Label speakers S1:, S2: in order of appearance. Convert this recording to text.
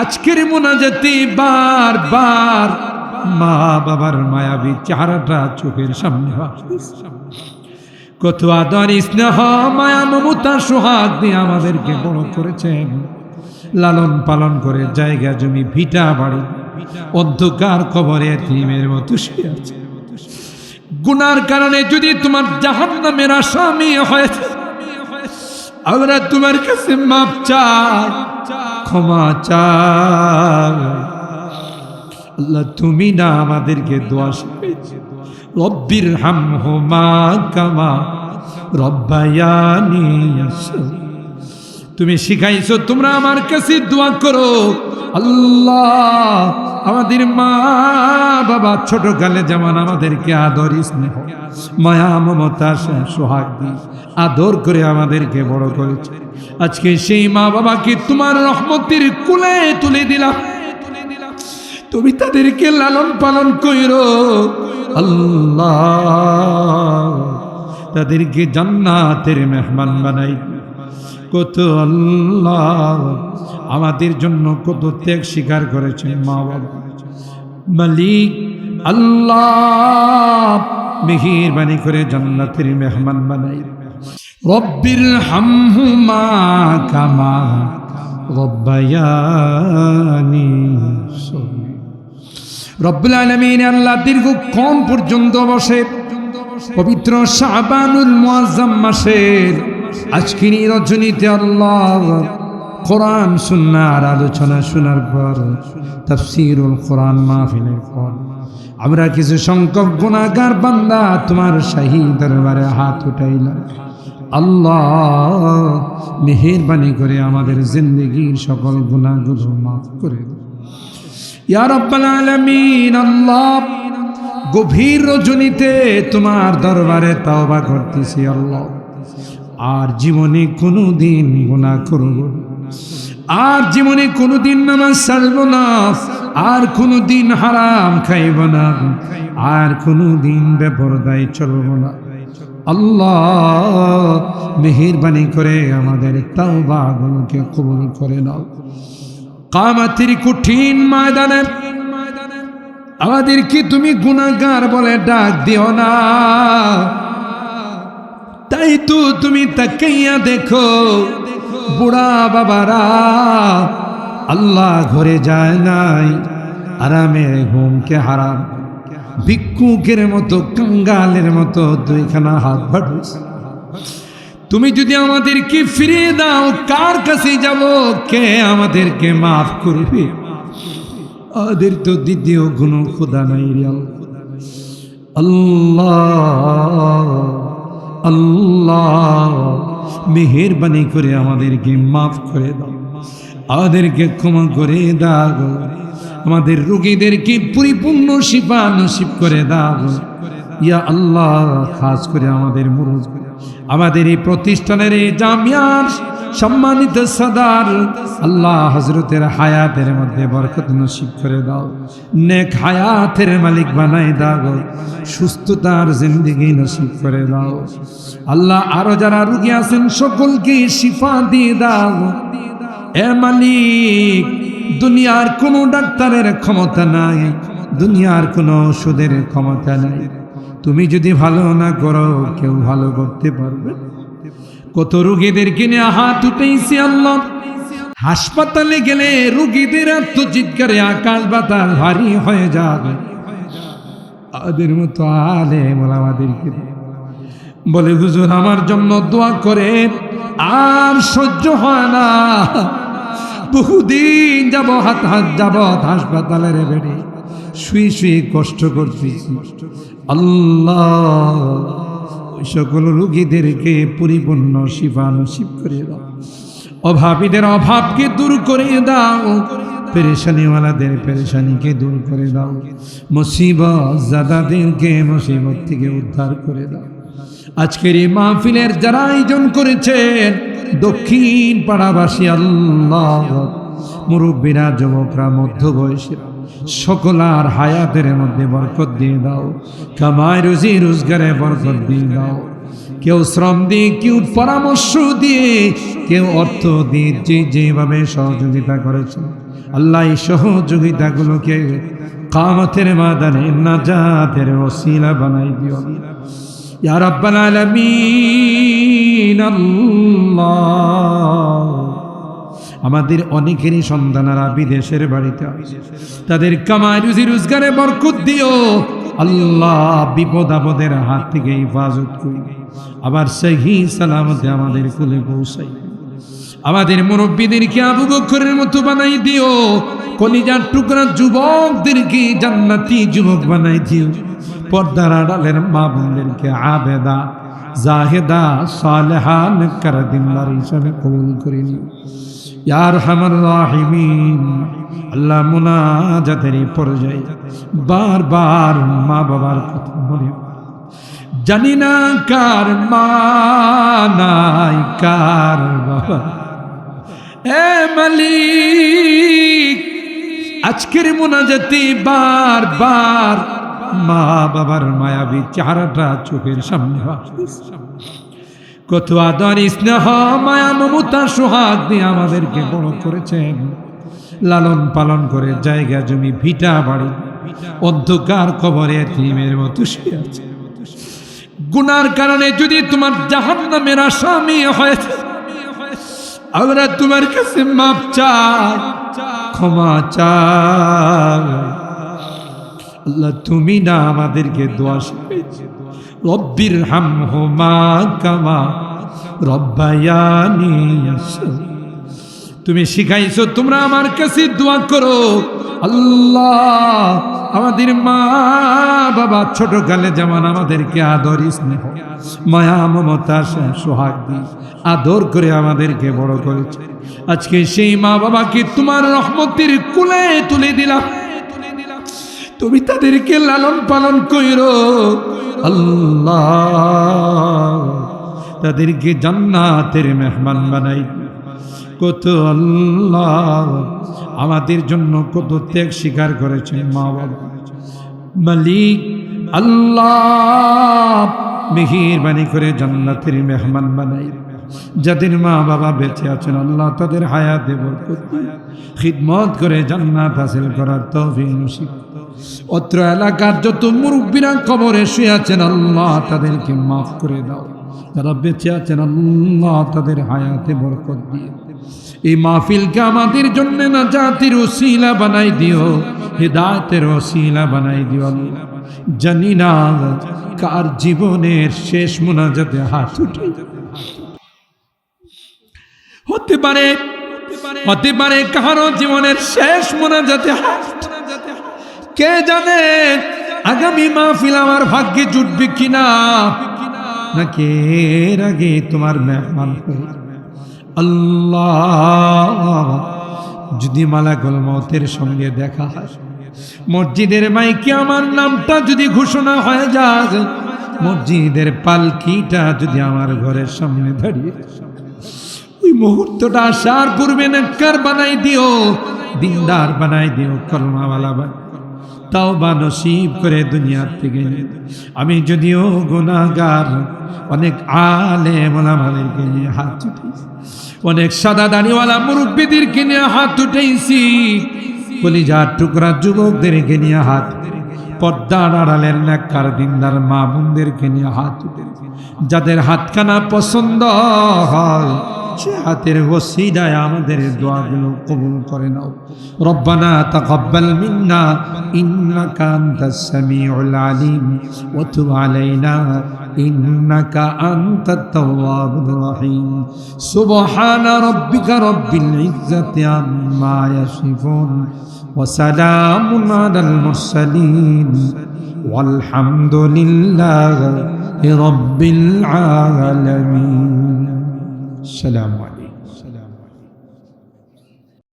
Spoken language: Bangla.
S1: আজকের মোনাজাতে বার বার মা বাবার মায়াবী চেহারাটা চোখের সামনে। কত আদর স্নেহ, মায়া, মমতা, সোহাগ দিয়ে আমাদেরকে বড় করেছেন। লালন পালন করে জায়গা জমি, ভিটা বাড়ি, অন্ধকার কবরে তিমের মতো শুয়ে আছে। গুনার কারণে যদি তোমার জাহান নামের আসামি হয়েছে আমরা তোমার কাছে মাপ চাই। ক্ষমা চাই। আল্লাহ, তুমি না আমাদেরকে দোয়া রব্বির হাম হোমা কামা রব্বায়ানি তুমি শিখাইছো, তোমরা আমার কাছে দোয়া করো। আল্লাহ আমাদের মা বাবা ছোট কালে যেমন আমাদেরকে আদর স্নেহ, মায়া, মমতা সোহাগ দিয়ে আদর করে আমাদেরকে বড় করেছে। আজকে সেই মা বাবাকে তোমার রহমতের কুলে তুলে দিলাম। তুমি তাদেরকে লালন পালন কইরো। আল্লাহ, তাদেরকে জান্নাতের মেহমান বানাই। কত আল্লাহ, আমাদের জন্য কত ত্যাগ স্বীকার করেছেন মা বাবা। মালিক, আল্লাহ মেহেরবানি করে জান্নাতের মেহমান বানাই। রব্বির হামহুমা কামা রব্বায়ানি রব্বুল আলমিন আল্লাহ দীর্ঘক্ষণ পর্যন্ত বসে, পবিত্র শাবানুল মুআজ্জাম মাসের আজকের রজনীতে আল্লাহ কোরআন সুন্নার আলোচনা শোনার পর, তাফসীরুল কোরআন মাহফিলের পর, আমরা কিছু সংখ্যক গুণাগার বান্দা তোমার শাহী দরবারে হাত উঠাইলাম। আল্লাহ মেহেরবানি করে আমাদের জিন্দগির সকল গুণাগুলো মাফ করে আল্লাহ গভীর রজনীতে তোমার দরবারে তওবা করতেছি আল্লাহ। আর জীবনে কোনো দিন গুণা করব। আর জীবনে কোনো দিন নামাজ ছাড়ব না, আর কোনো দিন হারাম খাইব না, আর কোনো দিন বেপরদায় চলব না। আল্লাহ মেহেরবানি করে আমাদের তাওবাগুলোকে কবুল করে নাও। কামাতির কঠিন ময়দানে আমাদেরকে তুমি গুণাগার বলে ডাক দিও না। তাই তো তুমি তাকাইয়া দেখো বুড়া বাবারা, আল্লাহ ঘরে যায় নাই, আরামে ঘুমকে হারাম। ভিক্ষুকের মতো, কাঙ্গালের মতো দুইখানা হাত বাড়ুস। তুমি যদি আমাদেরকে ফিরিয়ে দাও, কার কাছে যাব? কে আমাদেরকে মাফ করবে? আমাদের তো দ্বিতীয় গুণ খোদা নাই রে আল্লাহ আল্লাহ। মেহেরবানি করে আমাদেরকে মাফ করে দাও। আমাদেরকে ক্ষমা করে দাও। আমাদের রোগীদেরকে পরিপূর্ণ শিপা নসিব করে দাও। ইয়া আল্লাহ, খাস করে আমাদের মুরুজ। আমাদের এই প্রতিষ্ঠানের এই জামিয়ার সম্মানিত সদার, আল্লাহ হজরতের হায়াতের মধ্যে বরকত নসিব করে দাও। নেক হায়াতের মালিক বানাই দাও সুস্থতার জিন্দিগি নসিব করে দাও। আল্লাহ আরও যারা রুগী আছেন, সকলকে শিফা দিয়ে দাও। এ মালিক, দুনিয়ার কোনো ডাক্তারের ক্ষমতা নাই, দুনিয়ার কোনো ওষুধের ক্ষমতা নাই। তুমি যদি ভালো না করো, কেউ ভালো করতে পারবে। কত রুগীদেরকে নিয়ে হাত উঠেছি আল্লাহ। হাসপাতালে গেলে রুগীদের আত্মচিৎকারে আকাশ বাতাস ভারী হয়ে যাবে। আমাদের মতো আলে আমাদেরকে বলে, হুজুর, আমার জন্য দোয়া করে আর সহ্য হয় না। বহুদিন যাব হাত হাত যাব হাসপাতালের বেড়ে শুয়ে শুয়ে কষ্ট করতেছি। আল্লাহ ওই সকল রুগীদেরকে পরিপূর্ণ শিফা নসিব করে দাও। অভাবীদের অভাবকে দূর করে দাও। পেরেশানিওয়ালাদের পেরেশানিকে দূর করে দাও। মুসিবত জাদাদেরকে মুসিবত থেকে উদ্ধার করে দাও। আজকের এই মাহফিলের যারা আয়োজন করেছেন, দক্ষিণ পাড়াবাসী আল্লাহ, মুরব্বীরা, যুবকরা, মধ্যবয়সীরা সকলার হায়াতের মধ্যে বরকত দিয়ে দাও। কামায় রুজি, রোজগারে বরকত দিয়ে দাও। কেউ শ্রম দিয়ে, কেউ পরামর্শ দিয়ে, কেউ অর্থ দিয়ে যে যেভাবে সহযোগিতা করেছে। আল্লাহ এই সহযোগিতাগুলোকে কামতের মাদানে নাজাতের ওসিলা বানাই দিও। ইয়া রাব্বাল আলামিন, আল্লাহ। আমাদের অনেকেরই সন্তানারা বিদেশের বাড়িতে তাদের কামাই, রুজি, রোজগারে বরকত দিও। আল্লাহ বিপদ আপদের হাত থেকে হেফাজত করি আবার সেই সালামতে আমাদের কুলে পৌঁছাই। আমাদের মুরব্বীদেরকে আবু বকরের মতো বানাই দিও। কলিজার টুকরা যুবকদেরকে জান্নাতি যুবক বানাই দিও। পর্দার আড়ালের মা বোনদেরকে আবেদা জাহেদা সালেহান কার দিনদার হিসাবে কবুল করে নিও ইয়ার হামার রাহিমিন, আল্লাহ মুনাজাতের এই পর্যায়ে বারবার মা বাবার কথা মনে। জানি না কার মা নাই, কার বাবা এ মালিক, আজকের মোনাজাতি বার বার মা বাবার মায়াবী চেহারাটা চোখের সামনে। কত আদর স্নেহ, মায়া, মমতা, সোহাগ দিয়ে আমাদেরকে বড় করেছেন। লালন পালন করে জায়গা জমি, ভিটা বাড়ি, অন্ধকার কবরে তিমের মতো আছে। গুনার কারণে যদি তোমার জাহান নামের আসামি হয়েছে আমরা তোমার কাছে মাপ চাই ক্ষমা চাই আল্লাহ, তুমি না আমাদেরকে দোয়া শিখেছি রব্বির হাম হোমা কামা রব্বায়ানি তুমি শিখাইছো, তোমরা আমার কাছে দোয়া করো। আল্লাহ, আমাদের মা বাবা ছোট কালে যেমন আমাদেরকে আদর স্নেহ, মায়া, মমতা সোহাগ দিয়ে আদর করে আমাদেরকে বড় করেছে। আজকে সেই মা বাবাকে তোমার রহমতের কুলে তুলে দিলাম। তুমি তাদেরকে লালন পালন কইর। আল্লাহ, তাদেরকে জান্নাতের মেহমান বানাই। কত আল্লাহ, আমাদের জন্য কত ত্যাগ স্বীকার করেছেন মা বাবা মালিক, আল্লাহ, মেহিরবানি করে জান্নাতের মেহমান বানাই। যাদের মা বাবা বেঁচে আছেন, আল্লাহ তাদের হায়াতে বরকত খিদমত করে জান্নাত হাসিল করার তৌফিক অত্র এলাকার যত মুরব্বীরা কবরে শুয়ে আছেন, আল্লাহ তাদেরকে মাফ করে দাও। যারা বেঁচে আছেন, আল্লাহ তাদের হায়াতে বরকত দিয়ে। এই মাহফিলকে আমাদের জন্য না জাতির ওসিলা বানাই দিও, হৃদায়তের ওসিলা বানাই দিও জানি না কার জীবনের শেষ মোনাজাতে হাত উঠে। হতে পারে হতে পারে কারও জীবনের শেষ মোনাজাতে হাত। কে জানে আগামী মাহফিল আমার ভাগ্যে জুটবে কিনা? নাকি এর আগে তোমার মেহমান আল্লাহ, যদি মালাকুল মতের সঙ্গে দেখা হয়, মসজিদের মাইকে আমার নামটা যদি ঘোষণা হয়ে যায়, মসজিদের পালকিটা যদি আমার ঘরের সামনে দাঁড়িয়ে ওই মুহূর্তটা আসার পূর্বে নাক্কার বানাই দিও, দিনদার বানাই দিও, কলমাওয়ালা তাও বা নসিব করে দুনিয়ার থেকে। আমি যদিও গুণাগার অনেক আলে মোলামাদেরকে নিয়ে হাত উঠেছি অনেক সাদা দাড়িওয়ালা মুরব্বীদেরকে নিয়ে হাত উঠেছি কলিজার টুকরা যুবকদেরকে নিয়ে হাত, পর্দার আড়ালের নেককার দিনদার মা বোনদেরকে নিয়ে হাত উঠেছি যাদের হাতখানা পছন্দ হয় সে হাতের ওসিদায় আমাদের দোয়াগুলো কবুল করে নাও রব্বানা তাকাব্বাল মিন্না ইন্নাকা আনতাস সামিউল আলিম ওয়া তুব আলাইনা ইন্নাকা আনতাত তাওয়াবুর রহিম সুবহানা রাব্বিকা রাব্বিল ইজ্জাতি আম্মা ইয়াসিফুন ওয়া সালামুন আলাল মুরসালিন والحمد لله رب العالمين ሰላም